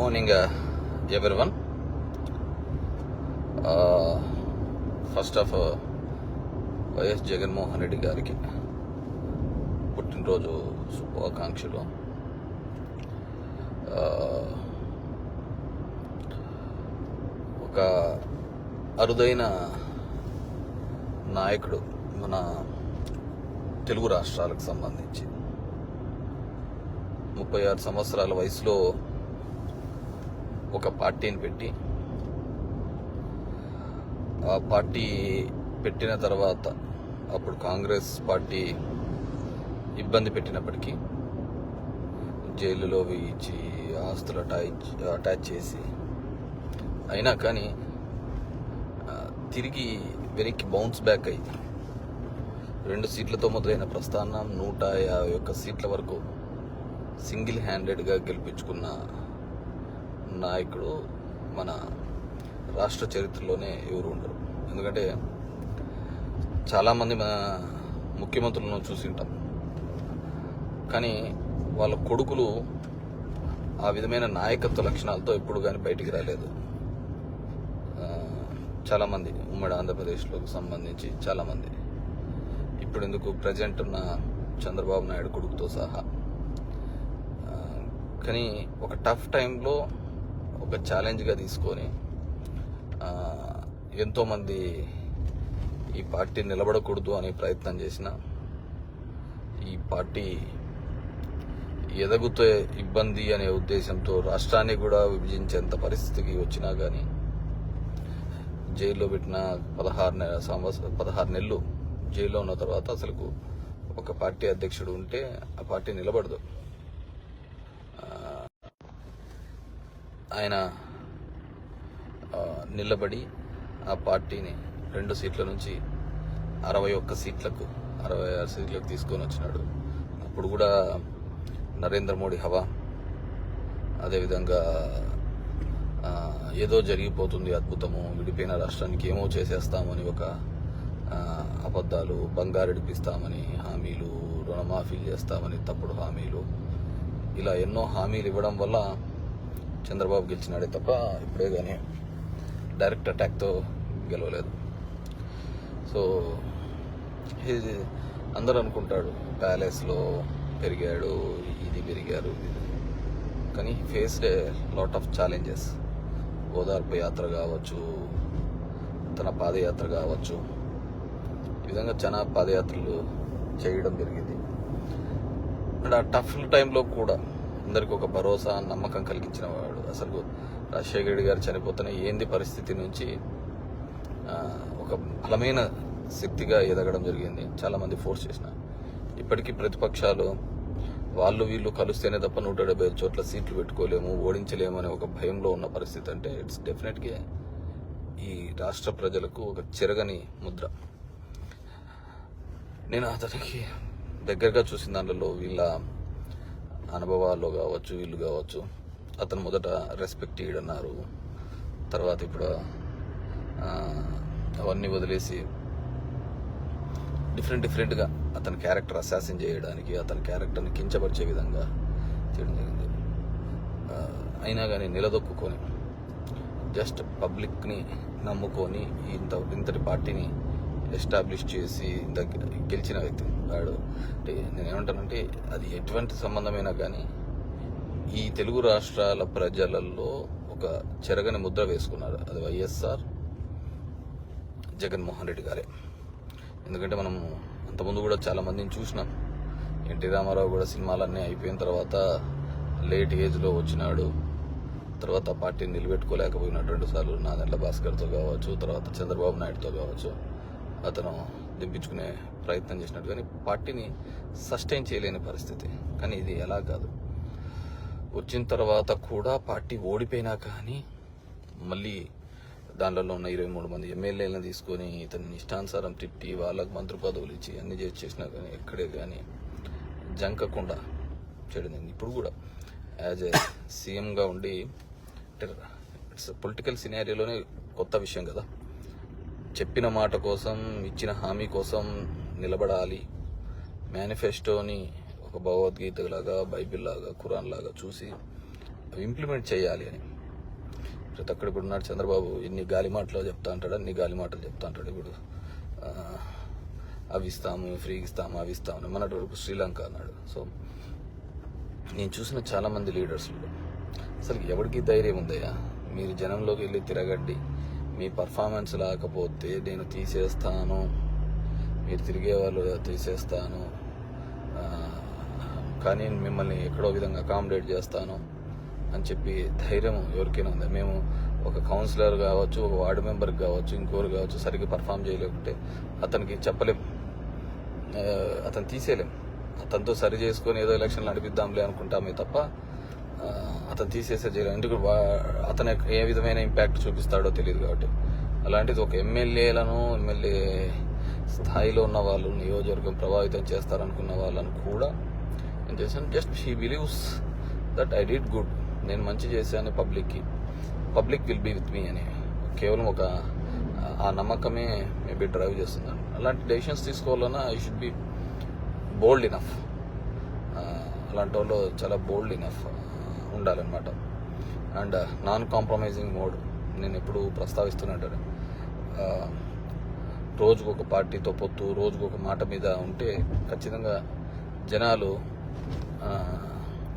Morning ఎవరి one first of YS Jaganmohan Reddy గారికి పుట్టినరోజు శుభాకాంక్షలు. Uh, ఒక అరుదైన నాయకుడు మన తెలుగు రాష్ట్రాలకు సంబంధించి ముప్పై ఆరు సంవత్సరాల వయసులో ఒక పార్టీని పెట్టి ఆ పార్టీ పెట్టిన తర్వాత అప్పుడు కాంగ్రెస్ పార్టీ ఇబ్బంది పెట్టినప్పటికీ జైలులో వేయించి ఆస్తులు అటాచ్ అటాచ్ చేసి అయినా కానీ తిరిగి వెనక్కి బౌన్స్ బ్యాక్ అయ్యింది రెండు సీట్లతో మొదలైన ప్రస్థానం నూట యాభై ఒక్క సీట్ల వరకు సింగిల్ హ్యాండెడ్గా గెలిపించుకున్న నాయకుడు మన రాష్ట్ర చరిత్రలోనే ఎవరు ఉండరు. ఎందుకంటే చాలామంది మన ముఖ్యమంత్రులను చూసి ఉంటాం. కానీ వాళ్ళ కొడుకులు ఆ విధమైన నాయకత్వ లక్షణాలతో ఎప్పుడు కానీ బయటికి రాలేదు. చాలామంది ఉమ్మడి ఆంధ్రప్రదేశ్లోకి సంబంధించి చాలామంది. ఇప్పుడు ఎందుకు ప్రజెంట్ ఉన్న చంద్రబాబు నాయుడు కొడుకుతో సహా. కానీ ఒక టఫ్ టైంలో ఒక ఛాలెంజ్గా తీసుకొని ఎంతోమంది ఈ పార్టీ నిలబడకూడదు అనే ప్రయత్నం చేసిన ఈ పార్టీ ఎదగుతే ఇబ్బంది అనే ఉద్దేశంతో రాష్ట్రాన్ని కూడా విభజించేంత పరిస్థితికి వచ్చినా కానీ జైల్లో పెట్టిన పదహారు నెల సంవత్సరం పదహారు నెలలు జైల్లో ఉన్న తర్వాత అసలు ఒక పార్టీ అధ్యక్షుడు ఉంటే ఆ పార్టీ నిలబడదు ఆ, ఆయన నిలబడి ఆ పార్టీని రెండు సీట్ల నుంచి అరవై ఒక్క సీట్లకు అరవై ఆరు సీట్లకు తీసుకొని వచ్చినాడు. అప్పుడు కూడా నరేంద్ర మోడీ హవా. అదేవిధంగా ఏదో జరిగిపోతుంది అద్భుతము విడిపోయిన రాష్ట్రానికి ఏమో చేసేస్తామని ఒక అబద్ధాలు బంగారెడిపిస్తామని హామీలు రుణమాఫీలు చేస్తామని తప్పుడు హామీలు ఇలా ఎన్నో హామీలు ఇవ్వడం వల్ల చంద్రబాబు గెలిచినాడే తప్ప ఇప్పుడే కానీ డైరెక్ట్ అటాక్తో గెలవలేదు. సో ఇది అందరూ అనుకుంటాడు ప్యాలెస్లో పెరిగాడు ఇది పెరిగారు కానీ faced a lot of challenges ఓదార్పు యాత్ర కావచ్చు తన పాదయాత్ర కావచ్చు. ఈ విధంగా చాలా పాదయాత్రలు చేయడం జరిగింది. అండ్ ఆ టఫ్ టైంలో కూడా అందరికీ ఒక భరోసా నమ్మకం కలిగించిన వాడు. అసలు రాజశేఖర రెడ్డి గారు చనిపోతున్న ఏంది పరిస్థితి నుంచి ఒక బలమైన శక్తిగా ఎదగడం జరిగింది. చాలామంది ఫోర్స్ చేసిన. ఇప్పటికీ ప్రతిపక్షాలు వాళ్ళు వీళ్ళు కలిస్తేనే తప్ప నూట డెబ్బై ఐదు చోట్ల సీట్లు పెట్టుకోలేము ఓడించలేము అనే ఒక భయంలో ఉన్న పరిస్థితి. అంటే ఇట్స్ డెఫినెట్గా ఈ రాష్ట్ర ప్రజలకు ఒక చెరగని ముద్ర. నేను అతనికి దగ్గరగా చూసిన దానిలో వీళ్ళ అనుభవాల్లో కావచ్చు వీళ్ళు కావచ్చు అతను మొదట రెస్పెక్ట్ ఇయ్యడన్నారు. తర్వాత ఇప్పుడు అవన్నీ వదిలేసి డిఫరెంట్ డిఫరెంట్గా అతని క్యారెక్టర్ అసాసిన్ చేయడానికి అతని క్యారెక్టర్ని కించపరిచే విధంగా చేయడం జరిగింది. అయినా కానీ నిలదొక్కుని జస్ట్ పబ్లిక్ని నమ్ముకొని ఇంత ఇంతటి పార్టీని ఎస్టాబ్లిష్ చేసి దగ్గర గెలిచిన వ్యక్తి వాడు. అంటే నేను ఏమంటానంటే అది ఎటువంటి సంబంధమైనా కానీ ఈ తెలుగు రాష్ట్రాల ప్రజలలో ఒక చెరగని ముద్ర వేసుకున్నారు. అది వైఎస్ఆర్ జగన్మోహన్ రెడ్డి గారే. ఎందుకంటే మనం అంతకుముందు కూడా చాలా మందిని చూసినాం. ఎన్టీ రామారావు కూడా సినిమాలన్నీ అయిపోయిన తర్వాత లేట్ ఏజ్లో వచ్చినాడు. తర్వాత పార్టీని నిలబెట్టుకోలేకపోయినాడు రెండు సార్లు. నాదెండ్ల భాస్కర్తో కావచ్చు తర్వాత చంద్రబాబు నాయుడుతో కావచ్చు. అతను దింపించుకునే ప్రయత్నం చేసినట్టు కానీ పార్టీని సస్టైన్ చేయలేని పరిస్థితి. కానీ ఇది ఎలా కాదు. వచ్చిన తర్వాత కూడా పార్టీ ఓడిపోయినా కానీ మళ్ళీ దానిలో ఉన్న ఇరవై మూడు మంది ఎమ్మెల్యేలను తీసుకొని ఇతని ఇష్టానుసారం తిట్టి వాళ్ళకు మంత్రి పదవులు ఇచ్చి అన్ని చేసి చేసినా కానీ ఎక్కడే కానీ జంకకుండా చేయడం ఇప్పుడు కూడా యాజ్ ఏ సీఎంగా ఉండి ఇట్స్ పొలిటికల్ సినారియోలోనే కొత్త విషయం కదా. చెప్పిన మాట కోసం ఇచ్చిన హామీ కోసం నిలబడాలి. మేనిఫెస్టోని ఒక భగవద్గీత లాగా బైబిల్ లాగా ఖురాన్ లాగా చూసి ఇంప్లిమెంట్ చేయాలి అని. ప్రతి ఒక్కడు ఇప్పుడు ఉన్నాడు చంద్రబాబు ఇన్ని గాలి మాటలు చెప్తా అంటాడు అన్ని గాలి మాటలు చెప్తా అంటాడు ఇప్పుడు. అవి ఇస్తాము ఫ్రీ ఇస్తాము అవి ఇస్తాము మొన్నటి వరకు శ్రీలంక అన్నాడు. సో నేను చూసిన చాలా మంది లీడర్స్లో అసలు ఎవరికి ధైర్యం ఉందయ్యా? మీరు జనంలోకి వెళ్ళి తిరగడ్డి మీ పర్ఫార్మెన్స్ లేకపోతే నేను తీసేస్తాను. మీరు తిరిగే వాళ్ళు తీసేస్తాను కానీ మిమ్మల్ని ఎక్కడో విధంగా అకామిడేట్ చేస్తాను అని చెప్పి ధైర్యం ఎవరికైనా ఉంది? మేము ఒక కౌన్సిలర్ కావచ్చు ఒక వార్డు మెంబర్ కావచ్చు ఇంకోరు కావచ్చు సరిగ్గా పర్ఫామ్ చేయలేకుంటే అతనికి చెప్పలేం. అతను తీసేయలేం. అతనితో సరి చేసుకొని ఏదో ఎలక్షన్లు నడిపిద్దాంలే అనుకుంటామే తప్ప అతను తీసేసే చేయలేం ఎందుకు అతను ఏ విధమైన ఇంపాక్ట్ చూపిస్తాడో తెలియదు కాబట్టి. అలాంటిది ఒక ఎమ్మెల్యేలను ఎమ్మెల్యే స్థాయిలో ఉన్న వాళ్ళు నియోజకవర్గం ప్రభావితం చేస్తారనుకున్న వాళ్ళను కూడా ఏం చేశాను? Just he believes that I did good నేను మంచి చేశాను పబ్లిక్కి public will be with me అని. కేవలం ఒక ఆ నమ్మకమే మేబీ డ్రైవ్ చేస్తున్నాను. అలాంటి డెసిషన్స్ తీసుకోవాలన్నా I should be bold enough అలాంటి వాళ్ళు చాలా బోల్డ్ ఇనఫ్ ఉండాలన్నమాట. అండ్ నాన్ కాంప్రమైజింగ్ మోడ్ నేను ఎప్పుడు ప్రస్తావిస్తున్నట్టు రోజుకు ఒక పార్టీతో పొత్తు రోజుకు ఒక మాట మీద ఉంటే ఖచ్చితంగా జనాలు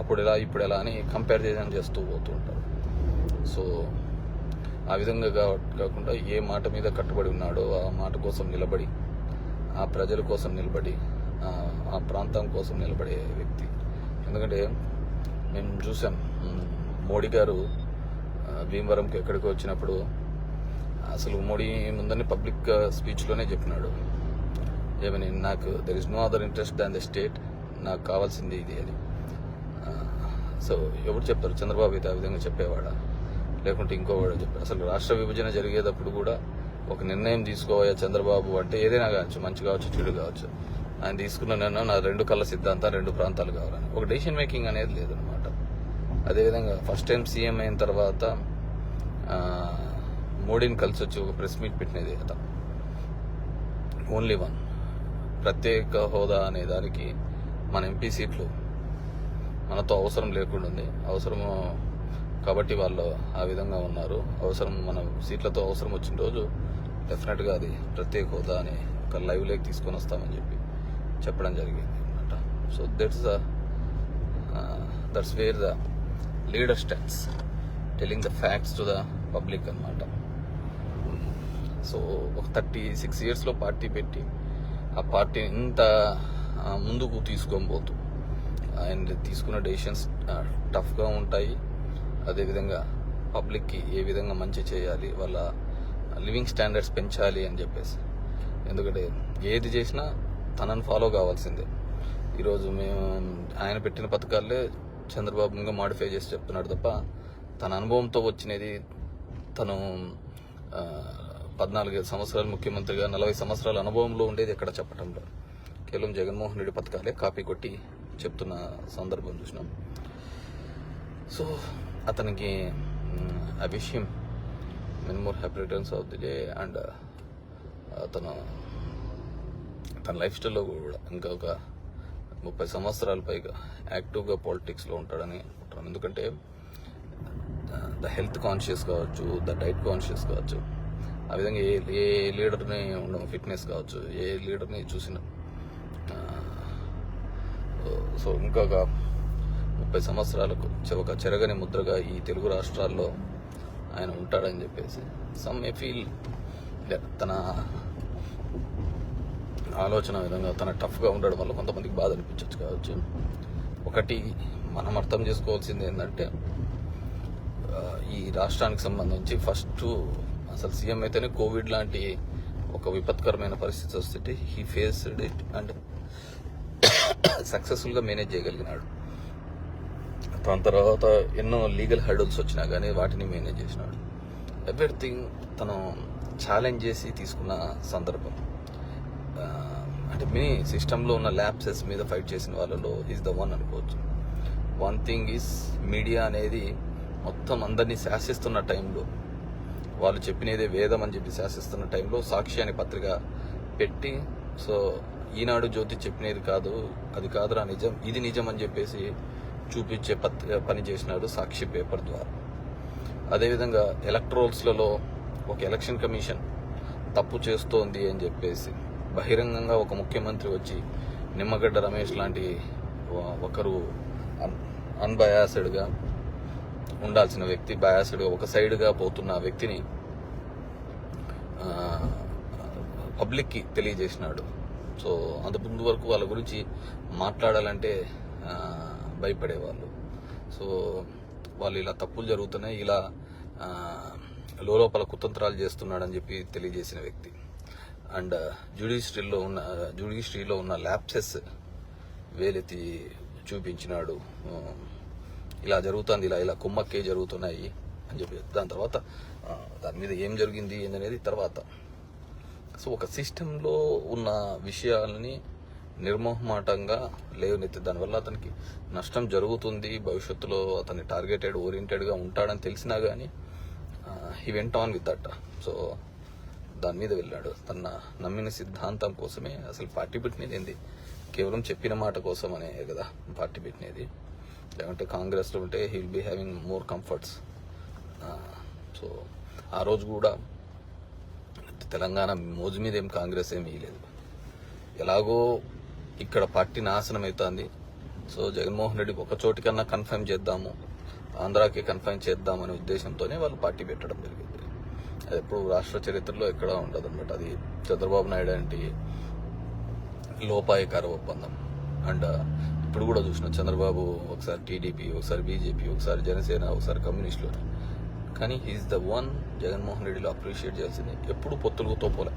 అప్పుడు ఎలా ఇప్పుడు ఎలా అని కంపేర్ చేయడం చేస్తూ పోతూ ఉంటారు. సో ఆ విధంగా కాకుండా ఏ మాట మీద కట్టుబడి ఉన్నాడో ఆ మాట కోసం నిలబడి ఆ ప్రజల కోసం నిలబడి ఆ ప్రాంతం కోసం నిలబడే వ్యక్తి. ఎందుకంటే మేము చూసాం. మోడీ గారు భీమవరంకి ఎక్కడికి వచ్చినప్పుడు అసలు మోడీ ముందని పబ్లిక్ స్పీచ్లోనే చెప్పినాడు. ఏమని నాకు there is no other interest than the state నాకు కావాల్సింది ఇది అని. సో ఎవరు చెప్తారు? చంద్రబాబు అయితే ఆ విధంగా చెప్పేవాడా? లేకుంటే ఇంకోవాడు చెప్పారు అసలు రాష్ట్ర విభజన జరిగేటప్పుడు కూడా ఒక నిర్ణయం తీసుకోవాలి చంద్రబాబు అంటే ఏదైనా కావచ్చు మంచి కావచ్చు చెడు కావచ్చు. ఆయన తీసుకున్న నిర్ణయం నా రెండు కళ్ళ సిద్ధాంతం రెండు ప్రాంతాలు కావాలని. ఒక డెసిషన్ మేకింగ్ అనేది లేదనమాట అదేవిధంగా ఫస్ట్ టైం సీఎం అయిన తర్వాత మోడీని కలిసి వచ్చి ఒక ప్రెస్ మీట్ పెట్టినది అతను ఓన్లీ వన్ ప్రత్యేక హోదా అనే దానికి మన ఎంపీ సీట్లు మనతో అవసరం లేకుండా ఉంది. అవసరము కాబట్టి వాళ్ళు ఆ విధంగా ఉన్నారు. అవసరం మన సీట్లతో అవసరం వచ్చిన రోజు డెఫినెట్గా అది ప్రత్యేక హోదా అని ఒక లైవ్ లేక్ తీసుకొని వస్తామని చెప్పి చెప్పడం జరిగింది అనమాట so that's the that's where the leader stands telling the facts to the public అనమాట సో ఒక థర్టీ సిక్స్ ఇయర్స్లో పార్టీ పెట్టి ఆ పార్టీని ఇంత ముందుకు తీసుకొని పోతూ ఆయన తీసుకున్న డెసిషన్స్ టఫ్గా ఉంటాయి. అదేవిధంగా పబ్లిక్కి ఏ విధంగా మంచి చేయాలి వాళ్ళ లివింగ్ స్టాండర్డ్స్ పెంచాలి అని చెప్పేసి. ఎందుకంటే ఏది చేసినా తనని ఫాలో కావాల్సిందే. ఈరోజు మేము ఆయన పెట్టిన పథకాలే చంద్రబాబు ఇంకా మాడిఫై చేసి చెప్తున్నాడు తప్ప తన అనుభవంతో వచ్చినది తను పద్నాలుగు సంవత్సరాలు ముఖ్యమంత్రిగా నలభై సంవత్సరాల అనుభవంలో ఉండేది ఎక్కడ చెప్పటంలో. కేవలం జగన్మోహన్ రెడ్డి పథకాలే కాపీ కొట్టి చెప్తున్న సందర్భం చూసినాం. సో అతనికి ఆ విషయం many more happy returns of the day and అతను తన లైఫ్ స్టైల్లో కూడా ఇంకా ఒక ముప్పై సంవత్సరాల పైగా యాక్టివ్గా పాలిటిక్స్లో ఉంటాడని అనుకుంటున్నాను ఎందుకంటే ద హెల్త్ కాన్షియస్ కావచ్చు ద డైట్ కాన్షియస్ కావచ్చు ఆ విధంగా ఏ ఏ లీడర్ని ఉండడం ఫిట్నెస్ కావచ్చు ఏ లీడర్ని చూసిన సో ఇంకొక ముప్పై సంవత్సరాలకు ఒక చెరగని ముద్రగా ఈ తెలుగు రాష్ట్రాల్లో ఆయన ఉంటాడని చెప్పేసి సమ్ ఏ ఫీల్ తన ఆలోచన విధంగా తన టఫ్గా ఉండడం వల్ల కొంతమందికి బాధ అనిపించవచ్చు కావచ్చు. ఒకటి మనం అర్థం చేసుకోవాల్సింది ఏంటంటే ఈ రాష్ట్రానికి సంబంధించి ఫస్ట్ అసలు సీఎం అయితేనే కోవిడ్ లాంటి ఒక విపత్కరమైన పరిస్థితి వస్తుంటే హీ ఫేస్డ్ ఇట్ అండ్ సక్సెస్ఫుల్గా మేనేజ్ చేయగలిగినాడు. దాని తర్వాత ఎన్నో లీగల్ హెడల్స్ వచ్చినా కానీ వాటిని మేనేజ్ చేసినాడు. ఎవ్రీథింగ్ తను ఛాలెంజ్ చేసి తీసుకున్న సందర్భం. అంటే మినీ సిస్టంలో ఉన్న ల్యాబ్సెస్ మీద ఫైట్ చేసిన వాళ్ళలో ఈజ్ ద వన్ అనుకోవచ్చు. వన్ థింగ్ ఈస్ మీడియా అనేది మొత్తం అందరినీ శాసిస్తున్న టైంలో వాళ్ళు చెప్పినదే వేదం అని చెప్పి శాసిస్తున్న టైంలో సాక్షి అనే పత్రిక పెట్టి సో ఈనాడు జ్యోతి చెప్పినది కాదు అది కాదురా నిజం ఇది నిజం అని చెప్పేసి చూపించే పత్రిక పని చేసినాడు సాక్షి పేపర్ ద్వారా. అదేవిధంగా ఎలక్ట్రోల్స్లలో ఒక ఎలక్షన్ కమిషన్ తప్పు చేస్తోంది అని చెప్పేసి బహిరంగంగా ఒక ముఖ్యమంత్రి వచ్చి నిమ్మగడ్డ రమేష్ లాంటి ఒకరు అన్బయాసడ్గా ఉండాల్సిన వ్యక్తి బయాసడ్గా ఒక సైడ్గా పోతున్న వ్యక్తిని పబ్లిక్కి తెలియజేసినాడు. సో అంత ముందు వరకు వాళ్ళ గురించి మాట్లాడాలంటే భయపడేవాళ్ళు. సో వాళ్ళు ఇలా తప్పులు జరుగుతున్నాయి ఇలా లోపల కుతంత్రాలు చేస్తున్నాడని చెప్పి తెలియజేసిన వ్యక్తి. అండ్ జ్యుడిషియరీలో ఉన్న జ్యుడిషియరీలో ఉన్న ల్యాప్సెస్ వేలెత్తి చూపించినాడు. ఇలా జరుగుతుంది ఇలా ఇలా కుమ్మక్కే జరుగుతున్నాయి అని చెప్పి. దాని తర్వాత దాని మీద ఏం జరిగింది ఏందనేది తర్వాత. సో ఒక సిస్టంలో ఉన్న విషయాలని నిర్మోహమాటంగా లేవనెత్తి దానివల్ల అతనికి నష్టం జరుగుతుంది. భవిష్యత్తులో అతన్ని టార్గెటెడ్ ఓరియంటెడ్గా ఉంటాడని తెలిసినా కానీ he went on with that so దాని మీద వెళ్ళాడు. తన నమ్మిన సిద్ధాంతం కోసమే. అసలు పార్టీ పెట్టినది ఏంది కేవలం చెప్పిన మాట కోసం అనే కదా పార్టీ పెట్టినది. లేకుంటే కాంగ్రెస్లో ఉంటే he will be having more comforts so ఆ రోజు కూడా తెలంగాణ మోజు మీద ఏం కాంగ్రెస్ ఏమి ఇయ్యలేదు ఎలాగో ఇక్కడ పార్టీ నాశనం అవుతుంది. సో జగన్మోహన్ రెడ్డికి ఒక చోటికన్నా కన్ఫర్మ్ చేద్దాము. ఆంధ్రాకి కన్ఫర్మ్ చేద్దామనే ఉద్దేశంతోనే వాళ్ళు పార్టీ పెట్టడం జరిగింది. ఎప్పుడు రాష్ట్ర చరిత్రలో ఎక్కడా ఉండదు అనమాట అది చంద్రబాబు నాయుడు అంటే లోపాయకార ఒప్పందం. అండ్ ఇప్పుడు కూడా చూసిన చంద్రబాబు ఒకసారి టీడీపీ ఒకసారి బీజేపీ ఒకసారి జనసేన ఒకసారి కమ్యూనిస్టులు కానీ he is the one Jaganmohan రెడ్డిలో appreciate చేయాల్సింది ఎప్పుడు పొత్తులతో పోలే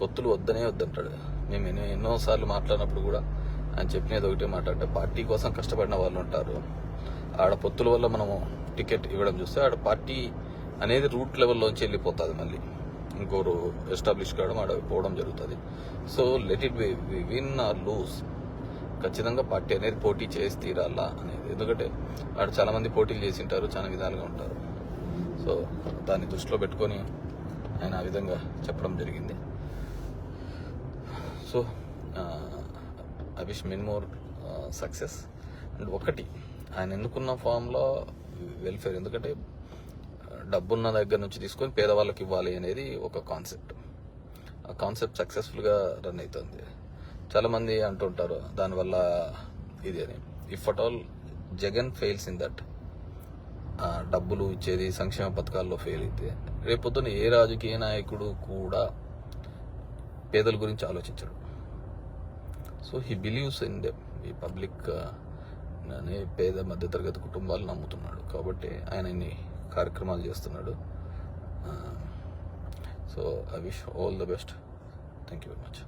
పొత్తులు వద్దనే వద్దంటాడు. మేము ఎన్నో ఎన్నోసార్లు మాట్లాడినప్పుడు కూడా ఆయన చెప్పినది ఒకటే మాట అంటే పార్టీ కోసం కష్టపడిన వాళ్ళు ఉంటారు. ఆడ పొత్తుల వల్ల మనము టికెట్ ఇవ్వడం చూస్తే ఆడ పార్టీ అనేది రూట్ లెవెల్లోంచి వెళ్ళిపోతుంది మళ్ళీ. ఇంకోరు ఎస్టాబ్లిష్ కావడం ఆడ పోవడం జరుగుతుంది. So let it be win or lose ఖచ్చితంగా పార్టీ అనేది పోటీ చేసి తీరాలా అనేది. ఎందుకంటే ఆడ చాలా మంది పోటీలు చేసి ఉంటారు చాలా విధాలుగా ఉంటారు. సో దాన్ని దృష్టిలో పెట్టుకొని ఆయన ఆ విధంగా చెప్పడం జరిగింది. So I wish many more success and ఒకటి ఆయన ఎన్నుకున్న ఫామ్లో వెల్ఫేర్ ఎందుకంటే డబ్బున్న దగ్గర నుంచి తీసుకొని పేదవాళ్ళకి ఇవ్వాలి అనేది ఒక కాన్సెప్ట్ ఆ కాన్సెప్ట్ సక్సెస్ఫుల్గా రన్ అవుతుంది చాలామంది అంటుంటారు దానివల్ల ఇది అని. If at all Jagan fails in that డబ్బులు ఇచ్చేది సంక్షేమ పథకాల్లో ఫెయిల్ అయితే. రేపొద్దున ఏ రాజకీయ నాయకుడు కూడా పేదల గురించి ఆలోచించడు. So he believes in them ఈ పబ్లిక్ అనే పేద మధ్యతరగతి కుటుంబాలు నమ్ముతున్నాడు. కాబట్టి ఆయనని కార్యక్రమాలు చేస్తున్నాడు. So I wish all the best thank you very much